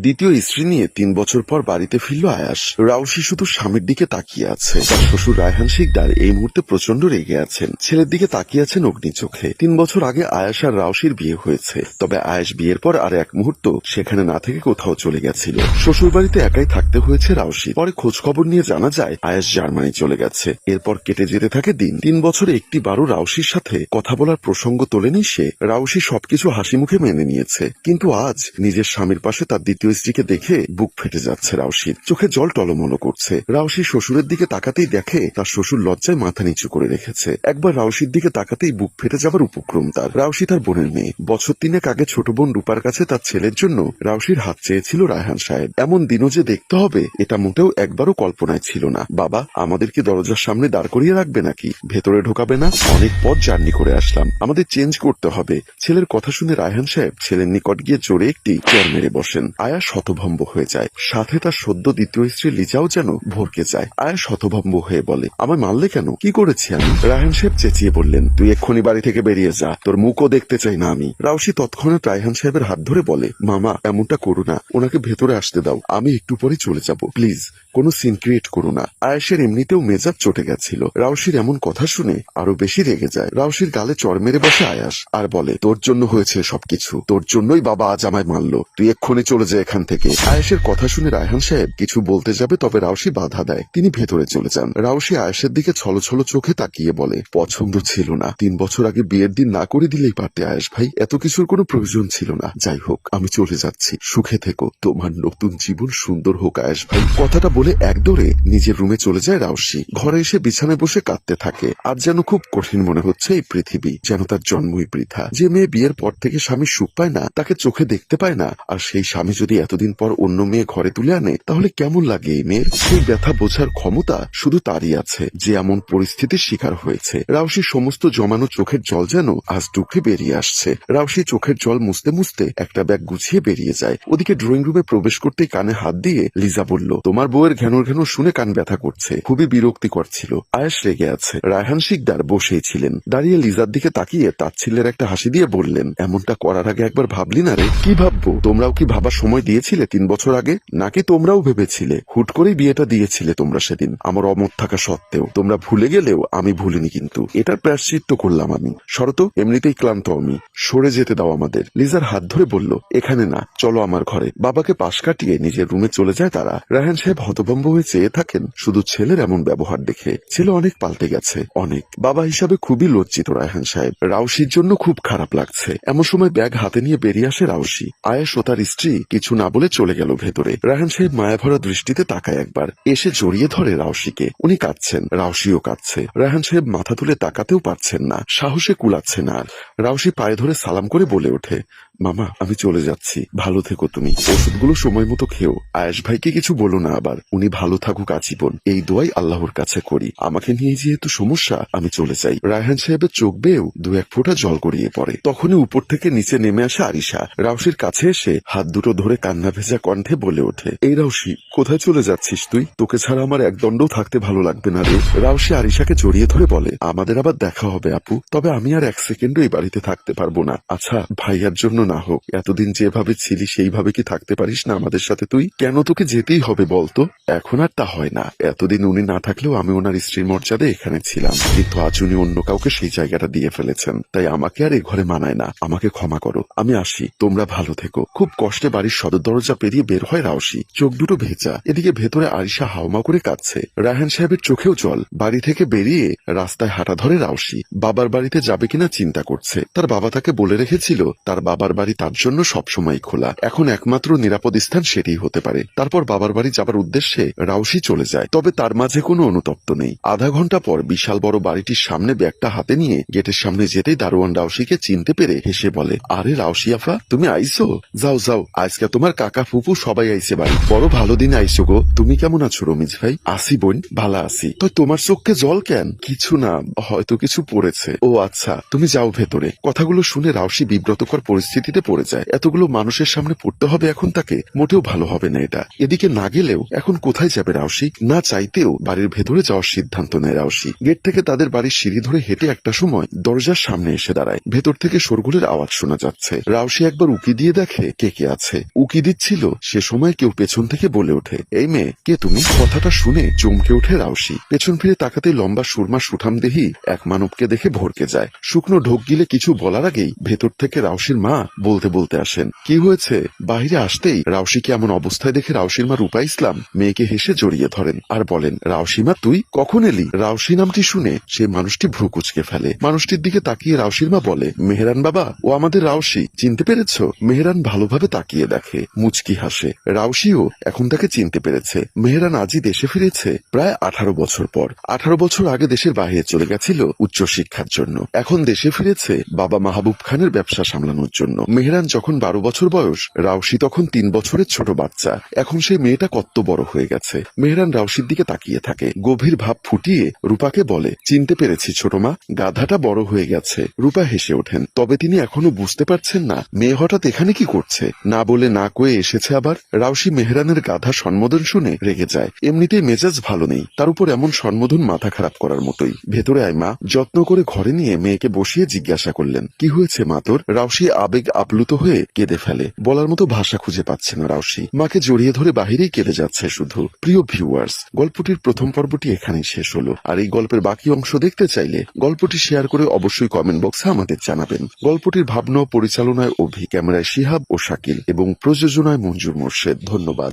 দ্বিতীয় স্ত্রী নিয়ে তিন বছর পর বাড়িতে ফিরল আয়াস। রাউসি শুধু স্বামীর দিকে তাকিয়ে আছে। তার শ্বশুর রায়হান শিকদার এই মুহূর্তে প্রচণ্ড রেগে আছেন। ছেলের দিকে তাকিয়ে আছেন অগ্নি চোখে। তিন বছর আগে আয়াস আর রাউসির বিয়ে হয়েছে। তবে আয়াস বিয়ের পর আর এক মুহূর্ত সেখানে না থেকে কোথাও চলে গেছিল। শ্বশুর বাড়িতে একাই থাকতে হয়েছে রাউসি। পরে খোঁজ খবর নিয়ে জানা যায়, আয়াস জার্মানি চলে গেছে। এরপর কেটে যেতে থাকে দিন। তিন বছরে একটি বারো রাউসির সাথে কথা বলার প্রসঙ্গ তোলেনি সে। রাউসি সবকিছু হাসি মুখে মেনে নিয়েছে। কিন্তু আজ নিজের স্বামীর পাশে তার দ্বিতীয় স্ত্রীকে দেখে বুক ফেটে যাচ্ছে রাউসির চোখে জল টলমলো করছে। রাউসি শ্বশুরের দিকে তাকাতেই দেখে তার শ্বশুর লজ্জায় মাথা নিচু করে রেখেছে। একবার রাউসির দিকে তাকাতেই বুক ফেটে যাবার উপক্রম তার। রাউসি তার বোনের মেয়ে। বছর তিনেক আগে ছোট বোন রূপার কাছে তার ছেলের জন্য রাউসির হাত চেয়েছিল রায়হান সাহেব। এমন দিনও যে দেখতে হবে, এটা মোটেও একবারও কল্পনায় ছিল না। বাবা, আমাদেরকে দরজার সামনে দাঁড় করিয়ে রাখবে নাকি? ভেতরে ঢোকাবে না? অনেক পথ জার্নি করে আসলাম। আমাদের চেঞ্জ করতে হবে। ছেলের কথা শুনে রায়হান সাহেব ছেলের নিকট গিয়ে জোরে একটি চর মেরে বসেন। আয়া শতভম্ব হয়ে যায়। সাথে তার সদ্য দ্বিতীয় স্ত্রী লিজাও যেন ভরকে যায়। আয়া শতভম্ব হয়ে বলে, আমায় মারলে কেন? কি করেছি আমি? রায়হান সাহেব চেঁচিয়ে বললেন, তুই এক্ষুনি বাড়ি থেকে বেরিয়ে যা। তোর মুখও দেখতে চাই না আমি। রাউসি তৎক্ষণাৎ রায়হান সাহেবের হাত ধরে বলে, মামা, এমনটা করো না। ওনাকে ভেতরে আসতে দাও। আমি একটু পরে চলে যাব। প্লিজ, কোনো সিন ক্রিয়েট করো না। আয়েশের এমনিতেও মেজাজ চটে গেছিল। রাউসির এমন কথা শুনে আরও বেশি রেগে যায়। রাউসির গালে চর মেরে বসে আয়াস আর বলে, তোর জন্য হয়েছে সবকিছু। তোর জন্যই বাবা আজ আমায় মারলো। তুই এক্ষুনি চলে যা এখান থেকে। আয়েশের কথা শুনে রায়হান সাহেব কিছু বলতে যাবে তবে রাউসি বাধা দেয়। তিনি ভেতরে চলে যান। রাউসি আয়েশের দিকে ছলো ছলো চোখে তাকিয়ে বলে, পছন্দ ছিল না। তিন বছর আগে বিয়ের দিন না করে দিলেই পারতে আয়েশ ভাই। এত কিছুর কোনো প্রয়োজন ছিল না। যাই হোক, আমি চলে যাচ্ছি। সুখে থেকো। তোমার নতুন জীবন সুন্দর হোক আয়েশ ভাই। কথাটা বলে একদরে নিজের রুমে চলে যায় রাউসি ঘরে এসে বিছানায় বসে কাঁদতে থাকে। আর যেন খুব কঠিন মনে হচ্ছে এই পৃথিবী, যেন তার জন্মই বৃথা। যে মেয়ে বিয়ের পর থেকে স্বামী সুখ পায় না, তাকে চোখে দেখতে পায় না। আর সেই স্বামী যদি এতদিন পর অন্য মেয়ে ঘরে তুলে আনে, তাহলে কেমন লাগে এই মেয়ের? সেই ব্যথা বোঝার ক্ষমতা শুধু তারই আছে, যে এমন পরিস্থিতির শিকার হয়েছে। রাউসির সমস্ত জমানো চোখের জল যেন আজ ডুকরে বেরিয়ে আসছে। রাউসি চোখের জল মুছতে মুছতে একটা ব্যাগ গুছিয়ে বেরিয়ে যায়। ওদিকে ড্রয়িং রুমে প্রবেশ করতেই কানে হাত দিয়ে লিজা বলল, তোমার বউয়ের ঘ্যানোর ঘ্যানোর শুনে কান ব্যথা করছে। খুবই বিরক্তিকর ছিল। আয়াস রেগে আছে। রায়হান শিকদার বসেই ছিলেন। দাঁড়িয়ে লিজার দিকে তাকিয়ে তার তাচ্ছিল্যের একটা হাসি দিয়ে বললেন, এমনটা করার আগে একবার ভাবলি না রে? কি ভাববো? তোমরাও কি ভাবার সময় দিয়েছিলে তিন বছর আগে? নাকি তোমরাও ভেবেছিলে, হুট করেই বিয়েটা দিয়েছিলে তোমরা সেদিন? আমার অমত থাকা সত্ত্বেও, তোমরা ভুলে গেলেও আমি ভুলিনি কিন্তু। এটার প্রায়শ্চিত্ত করলাম আমি। শরত এমনিতেই ক্লান্ত আমি। সরে যেতে দাও আমাদের। লিজার হাত ধরে বলল, এখানে না, চলো আমার ঘরে। বাবাকে পাশ কাটিয়ে নিজের রুমে চলে যায় তারা। রায়হান সাহেব হতভম্ব হয়ে চেয়ে থাকেন, শুধু ছেলের এমন ব্যবহার দেখে। ছেলে অনেক পাল্টে গেছে, অনেক। বাবা হিসাবে খুবই লজ্জিত রায়হান সাহেব। রাউসির জন্য খুব খারাপ লাগছে। এমন সময় ব্যাগ হাতে নিয়ে বেরিয়ে আসে রাউসি। আয়েশ ও তার স্ত্রী না বলে চলে গেল ভেতরে। রাহান সাহেব মায়াভরা দৃষ্টিতে তাকায় একবার। এসে জড়িয়ে ধরে রাউসিকে উনি কাঁদছেন। রাউসিও কাঁদছে। রাহান সাহেব মাথা তুলে তাকাতেও পারছেন না। সাহসে কুলাচ্ছে না রাউসি পায়ে ধরে সালাম করে বলে ওঠে মামা, আমি চলে যাচ্ছি। ভালো থেকো তুমি। ওষুধগুলো সময় মতো খেও। আয়েশ ভাইকে কিছু বলো না আবার। উনি ভালো থাকুক আজীবন। এই দোয়াই আল্লাহর কাছে করি। আমাকে নিয়ে যেহেতু সমস্যা, আমি চলে যাই। রায়হান সাহেবের চোখ বেয়েও দু এক ফোঁটা জল গড়িয়ে পড়ে। তখনই উপর থেকে নিচে নেমে আসে আরিশা। রাউসির কাছে এসে হাত দুটো ধরে কান্না ভেজা কণ্ঠে বলে ওঠে, এই রাউসি, কোথায় চলে যাচ্ছিস তুই? তোকে ছাড়া আমার এক থাকতে ভালো লাগবে না রে। রাউসি আরিশাকে জড়িয়ে ধরে বলে, আমাদের আবার দেখা হবে আপু। তবে আমি আর এক সেকেন্ডও এই বাড়িতে থাকতে পারব না। আচ্ছা ভাইয়ার জন্য না হোক, এতদিন যেভাবে ছিলি, সেইভাবে কি থাকতে পারিস না আমাদের সাথে তুই? কেন তোকে যেতেই হবে বলতো? এখন আর তা হয় না। এতদিন উনি না থাকলেও আমি ওনার স্ত্রীর মর্যাদা এখানে ছিলাম। কিন্তু আজ উনি অন্য কাউকে সেই জায়গাটা দিয়ে ফেলেছেন। তাই আমাকে আর এ ঘরে মানায় না। আমাকে ক্ষমা করো। আমি আসি। তোমরা ভালো থেকো। খুব কষ্টে বাড়ির সদর দরজা পেরিয়ে বের হয় রাউসি চোখ দুটো ভেজা। এদিকে ভেতরে আরিশা হাওমা করে কাঁদছে। রায়হান সাহেবের চোখেও জল। বাড়ি থেকে বেরিয়ে রাস্তায় হাঁটা ধরে রাউসি বাবার বাড়িতে যাবে কিনা চিন্তা করছে। তার বাবা তাকে বলে রেখেছিল, তার বাবার বাড়ি তার জন্য সবসময় খোলা। এখন একমাত্র নিরাপদ স্থান সেটাই হতে পারে। তারপর বাবার বাড়ি যাবার উদ্দেশ্যে রাউসি চলে যায়। তবে তার মাঝে কোনো অনুতপ্ত নেই। আধা ঘণ্টা পর বিশাল বড় বাড়িটির সামনে ব্যাগটা হাতে নিয়ে গেটের সামনে যেতেই দারোয়ান রাউসিকে চিনতে পেরে হেসে বলে, আরে রাউসি আফা তুমি আইসো? যাও যাও, আজকে তোমার কাকা ফুপু সবাই আইসে বাড়ি। বড় ভালো দিন আইসো গো। তুমি কেমন আছো রমিজ ভাই? আসি বোন, ভালো আছি। তো তোমার চোখকে জল কেন? কিছু না, হয়তো কিছু পড়েছে। ও আচ্ছা তুমি যাও ভেতরে। কথাগুলো শুনে রাউসি বিব্রতকর পরিস্থিতি পরিস্থিতিতে পড়ে যায়। এতগুলো মানুষের সামনে পড়তে হবে এখন তাকে, মোটেও ভালো হবে না এটা। এদিকে না গেলেও এখন কোথায় যাবে রাউসি না চাইতেও বাড়ির ভেতরে যাওয়ার সিদ্ধান্ত নেয় রাউসি গেট থেকে তাদের বাড়ির সিঁড়ি ধরে হেঁটে একটা সময় দরজার সামনে এসে দাঁড়ায়। ভেতর থেকে শোরগোলের আওয়াজ শোনা যাচ্ছে। রাউসি একবার উকি দিয়ে দেখে কে কে আছে। উকি দিচ্ছিল, সে সময় কেউ পেছন থেকে বলে ওঠে, এই মেয়ে, কে তুমি? কথাটা শুনে চমকে ওঠে রাউসি পেছন ফিরে তাকাতে লম্বা সুরমা সুঠাম দেহি এক মানবকে দেখে ভরকে যায়। শুকনো ঢোক গিলে কিছু বলার আগেই ভেতর থেকে রাউসির মা বলতে বলতে আসেন। কি হয়েছে? বাইরে আসতেই রাউসিকে এমন অবস্থায় দেখে রাউসির মা রূপা ইসলাম মেয়েকে হেসে জড়িয়ে ধরেন আর বলেন, রাউসিমা, তুই কখন এলি? রাউসি নামটি শুনে সে মানুষটি ভ্রু কুচকে ফেলে। মানুষটির দিকে তাকিয়ে রাউসির মা বলে, মেহরান বাবা, ও আমাদের রাউসি, চিনতে পেরেছ? মেহরান ভালোভাবে তাকিয়ে দেখে, মুচকি হাসে। রাউসিও এখন তাকে চিনতে পেরেছে। মেহরান আজই দেশে ফিরেছে প্রায় আঠারো বছর পর। আঠারো বছর আগে দেশের বাইরে চলে গেছিল উচ্চশিক্ষার জন্য। এখন দেশে ফিরেছে বাবা মাহবুব খানের ব্যবসা সামলানোর জন্য। মেহরান যখন বারো বছর বয়স রাউসি তখন তিন বছরের ছোট বাচ্চা। এখন সেই মেয়েটা কত বড় হয়ে গেছে। মেহরান রাউসির দিকে তাকিয়ে থাকে। গভীর ভাব ফুটিয়ে রূপাকে বলে, চিনতে পেরেছি ছোট মা, গাধাটা বড় হয়ে গেছে। রূপা হেসে ওঠেন। তবে তিনি এখনও বুঝতে পারছেন না, মেয়ে হঠাৎ এখানে কি করছে। না বলে না কয়ে এসেছে আবার। রাউসি মেহরানের গাধা সম্বোধন শুনে রেগে যায়। এমনিতেই মেজাজ ভালো নেই। তার উপর এমন সম্বোধন মাথা খারাপ করার মতোই। ভেতরে আয় মা। যত্ন করে ঘরে নিয়ে মেয়েকে বসিয়ে জিজ্ঞাসা করলেন, কি হয়েছে মা তোর? রাউসি আবেগ আপ্লুত হয়ে কেঁদে ফেলে। বলার মতো ভাষা খুঁজে পাচ্ছে না রাউসি মাকে জড়িয়ে ধরে বাহিরেই কেঁদে যাচ্ছে শুধু। প্রিয় ভিউয়ার্স গল্পটির প্রথম পর্বটি এখানেই শেষ হলো। আর এই গল্পের বাকি অংশ দেখতে চাইলে গল্পটি শেয়ার করে অবশ্যই কমেন্ট বক্সে আমাদের জানাবেন। গল্পটির ভাবনা পরিচালনায় অভি, ক্যামেরায় শিহাব ও শাকিল এবং প্রযোজনায় মঞ্জুর মোর্শেদ। ধন্যবাদ।